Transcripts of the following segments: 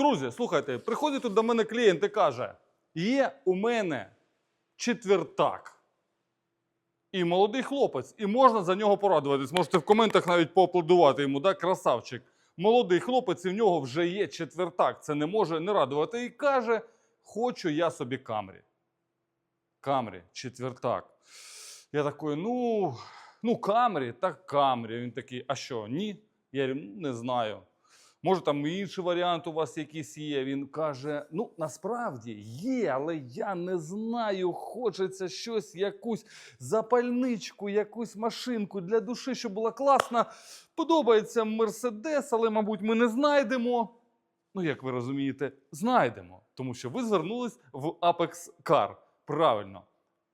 Друзі, слухайте, приходить тут до мене клієнт і каже: є у мене четвертак. І молодий хлопець, і можна за нього порадуватись. Можете в коментах навіть поаплодувати йому, да? красавчик. Молодий хлопець, і в нього вже є четвертак. Це не може не радувати. І каже: Хочу я собі камрі. Камрі, четвертак. Я такий, ну, ну, камрі, так камрі. Він такий, а що, ні? Я говорю, ну, не знаю. Може, там інший варіант у вас якийсь є. Він каже: ну, насправді є, але я не знаю. Хочеться щось, якусь запальничку, якусь машинку для душі, щоб була класна. Подобається Мерседес, але, мабуть, ми не знайдемо. Ну, як ви розумієте, знайдемо, тому що ви звернулись в Apex Car. Правильно.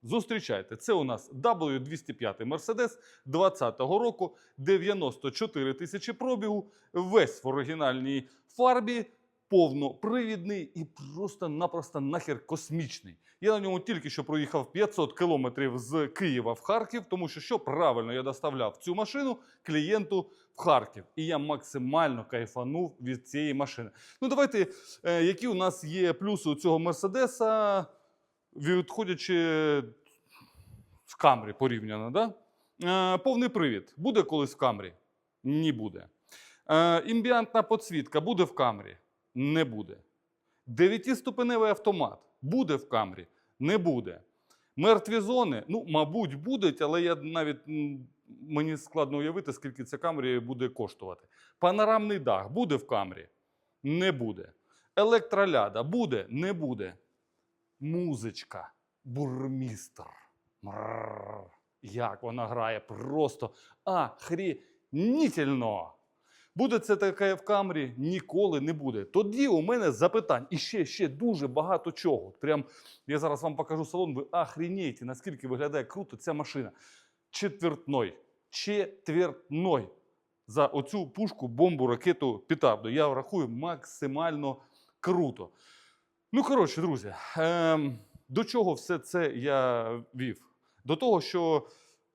Зустрічайте, це у нас W205 Mercedes 20-го року, 94 тисячі пробігу, весь в оригінальній фарбі, повнопривідний і просто-напросто нахер космічний. Я на ньому тільки що проїхав 500 кілометрів з Києва в Харків, тому що що правильно я доставляв цю машину клієнту в Харків. І я максимально кайфанув від цієї машини. Ну, давайте, е, які у нас є плюси у цього Мерседеса, відходячи з Камрі порівняно, да? Е, повний привід. Буде колись в Камрі? Ні буде. Е, імбіантна підсвітка буде в Камрі? Не буде. Дев'ятиступеневий автомат буде в Камрі? Не буде. Мертві зони, ну, мабуть, будуть, але я навіть мені складно уявити, скільки ця Камрі буде коштувати. Панорамний дах буде в Камрі? Не буде. Електроляда буде? Не буде. Музичка, бурмістр. Мрррр. Як вона грає просто ахрінітельно. Буде це таке в камері? Ніколи не буде. Тоді у мене запитань. І ще, ще дуже багато чого. Прям я зараз вам покажу салон, ви ахрінєєте, наскільки виглядає круто ця машина. Четвертной. Четвертной. За оцю пушку, бомбу, ракету, петарду. Я рахую максимально круто. Ну, коротше, друзі, ем, до чого все це я вів? До того, що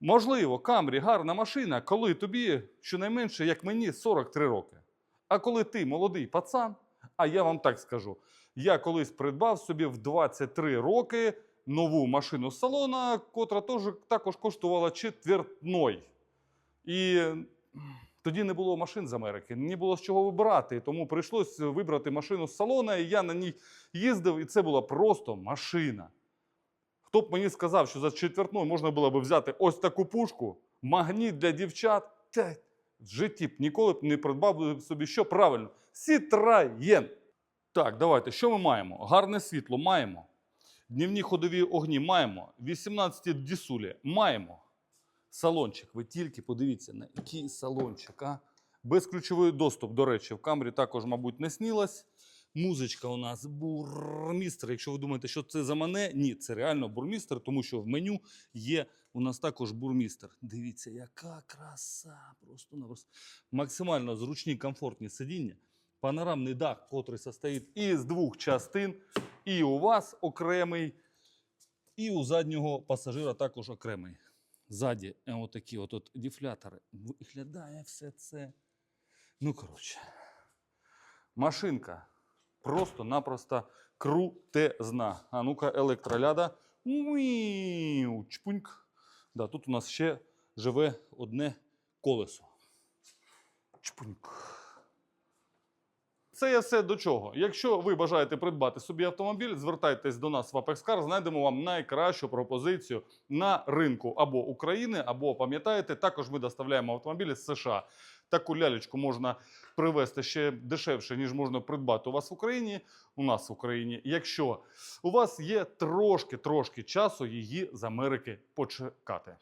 можливо, Камрі гарна машина, коли тобі щонайменше, як мені, 43 роки. А коли ти молодий пацан, а я вам так скажу, я колись придбав собі в 23 роки нову машину з салона, котра також коштувала четвертной. І тоді не було машин з Америки, не було з чого вибирати. Тому прийшлось вибрати машину з салона, і я на ній їздив, і це була просто машина. Хто б мені сказав, що за четвертною можна було б взяти ось таку пушку, магніт для дівчат, та в житті б ніколи б не придбав собі що правильно. Сітраєн. Так, давайте, що ми маємо? Гарне світло маємо. Днівні ходові огні маємо. 18 дісулі маємо. Салончик. Ви тільки подивіться, на який салончик. А? Безключовий доступ, до речі, в камері також, мабуть, не снілась. Музичка у нас бурмістр. Якщо ви думаєте, що це за мене, ні, це реально бурмістр, тому що в меню є у нас також бурмістр. Дивіться, яка краса! Просто напросто максимально зручні, комфортні сидіння. Панорамний дах, котрий состоїть із двох частин, і у вас окремий, і у заднього пасажира також окремий. Ззаді е, отакі от, от дефлятори. Виглядає все це. Ну, коротше. Машинка просто-напросто крутезна. А ну-ка, електроляда. Уіу, Чпуньк. Да, тут у нас ще живе одне колесо. Чпуньк. Це я все до чого. Якщо ви бажаєте придбати собі автомобіль, звертайтесь до нас в Car, знайдемо вам найкращу пропозицію на ринку або України, або пам'ятаєте, також ми доставляємо автомобілі з США. Таку лялечку можна привезти ще дешевше, ніж можна придбати у вас в Україні, у нас в Україні, якщо у вас є трошки-трошки часу її з Америки почекати.